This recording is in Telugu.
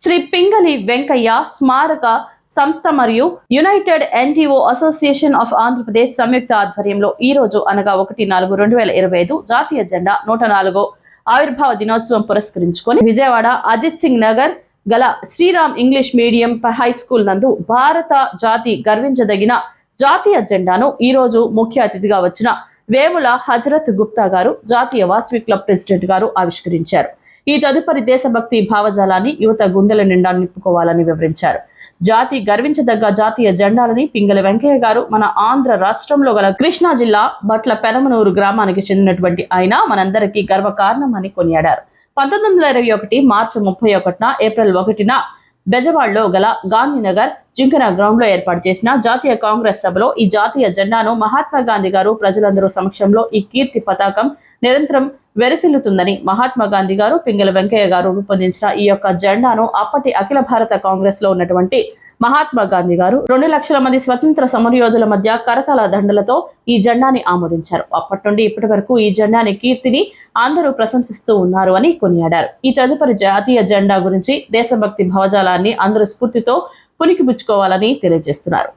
శ్రీ పింగళి వెంకయ్య స్మారక సంస్థ మరియు united NTO association of Andhra Pradesh సంయుక్త ఆధ్వర్యంలో ఈ రోజు అనగా ఒకటి నాలుగు రెండు వేల ఇరవై ఐదు జాతీయ జెండా నూట నాలుగో ఆవిర్భావ దినోత్సవం పురస్కరించుకొని విజయవాడ అజిత్ సింగ్ నగర్ గల Sriram English medium high school నందు భారత జాతి గర్వించదగిన జాతీయ జెండాను ఈ రోజు ముఖ్య అతిథిగా వచ్చిన వేముల హజరత్ గుప్తా గారు జాతీయ వాసవి క్లబ్ ప్రెసిడెంట్ గారు ఆవిష్కరించారు. ఈ తదుపరి దేశభక్తి భావజాలాన్ని యువత గుండెల నిండా నింపుకోవాలని వివరించారు. జాతి గర్వించదగ్గ జాతీయ జెండాలని పింగళి వెంకయ్య గారు మన ఆంధ్ర రాష్ట్రంలో గల కృష్ణా జిల్లా బట్ల పెనమనూరు గ్రామానికి చెందినటువంటి ఆయన మనందరికీ గర్వకారణమని కొనియాడారు. పంతొమ్మిది వందల ఇరవై ఒకటి మార్చి ముప్పై ఒకటిన ఏప్రిల్ ఒకటిన బెజవాడలో గల గాంధీనగర్ జింకన గ్రౌండ్లో ఏర్పాటు చేసిన జాతీయ కాంగ్రెస్ సభలో ఈ జాతీయ జెండాను మహాత్మా గాంధీ గారు ప్రజలందరూ సమక్షంలో ఈ కీర్తి పతాకం నిరంతరం వెరసిల్లుతుందని మహాత్మా గాంధీ గారు పింగళ వెంకయ్య గారు రూపొందించిన ఈ యొక్క జెండాను అప్పటి అఖిల భారత కాంగ్రెస్లో ఉన్నటువంటి మహాత్మా గాంధీ గారు రెండు లక్షల మంది స్వతంత్ర సమరయోధుల మధ్య కరతల దండలతో ఈ జెండాని ఆమోదించారు. అప్పటి నుండి ఇప్పటి వరకు ఈ జెండాని కీర్తిని అందరూ ప్రశంసిస్తూ ఉన్నారు అని కొనియాడారు. ఈ తదుపరి జాతీయ జెండా గురించి దేశభక్తి భావజాలాన్ని అందరూ స్ఫూర్తితో పునికిపుచ్చుకోవాలని తెలియజేస్తున్నారు.